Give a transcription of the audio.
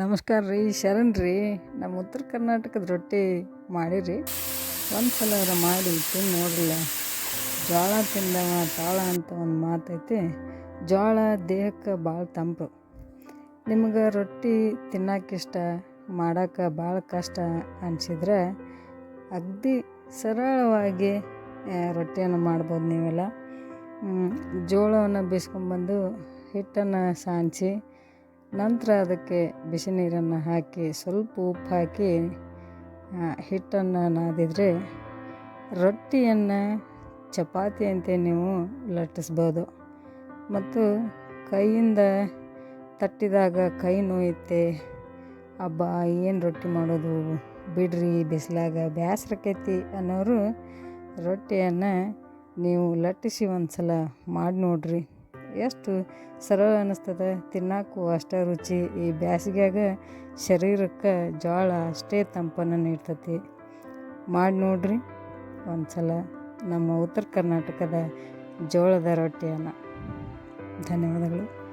ನಮಸ್ಕಾರ ರೀ, ಶರಣ್ ರೀ. ನಮ್ಮ ಉತ್ತರ ಕರ್ನಾಟಕದ ರೊಟ್ಟಿ ಮಾಡಿರಿ. ಒಂದು ಸಲ ಮಾಡಿ ತಿಂದು ನೋಡಿಲ್ಲ ಜೋಳ ತಿಂದವ, ತಾಳ ಅಂತ ಒಂದು ಮಾತೈತಿ ಜೋಳ ದೇಹಕ್ಕೆ ಭಾಳ ತಂಪು. ನಿಮ್ಗೆ ರೊಟ್ಟಿ ತಿನ್ನೋಕ್ಕಿಷ್ಟ ಮಾಡೋಕ್ಕೆ ಭಾಳ ಕಷ್ಟ ಅನಿಸಿದ್ರೆ ಅಗ್ದಿ ಸರಳವಾಗಿ ರೊಟ್ಟಿಯನ್ನು ಮಾಡ್ಬೋದು ನೀವೆಲ್ಲ. ಜೋಳವನ್ನು ಬೇಯಿಸ್ಕೊಂಬಂದು ಹಿಟ್ಟನ್ನು ಸಾಣಿಸಿ ನಂತರ ಅದಕ್ಕೆ ಬಿಸಿ ನೀರನ್ನು ಹಾಕಿ ಸ್ವಲ್ಪ ಉಪ್ಪು ಹಾಕಿ ಹಿಟ್ಟನ್ನು ನಾದಿದರೆ ರೊಟ್ಟಿಯನ್ನು ಚಪಾತಿಯಂತೆ ನೀವು ಲಟ್ಟಿಸ್ಬೋದು. ಮತ್ತು ಕೈಯಿಂದ ತಟ್ಟಿದಾಗ ಕೈ ನೋಯುತ್ತೆ ಹಬ್ಬ ಏನು ರೊಟ್ಟಿ ಮಾಡೋದು? ಬಿಡ್ರಿ, ಬಿಸಿಲಾಗ ಬೇಸರಕೈತಿ ಅನ್ನೋರು ರೊಟ್ಟಿಯನ್ನು ನೀವು ಲಟ್ಟಿಸಿ ಒಂದು ಸಲ ಮಾಡಿ ನೋಡ್ರಿ ಎಷ್ಟು ಸರಳ ಅನ್ನಿಸ್ತದೆ. ತಿನ್ನಕ್ಕೂ ಅಷ್ಟೇ ರುಚಿ. ಈ ಬ್ಯಾಸಿಗ್ಯಾಗ ಶರೀರಕ್ಕೆ ಜೋಳ ಅಷ್ಟೇ ತಂಪನ್ನು ನೀಡ್ತತಿ. ಮಾಡಿ ನೋಡ್ರಿ ಒಂದು ಸಲ ನಮ್ಮ ಉತ್ತರ ಕರ್ನಾಟಕದ ಜೋಳದ ರೊಟ್ಟಿಯನ್ನು ಧನ್ಯವಾದಗಳು.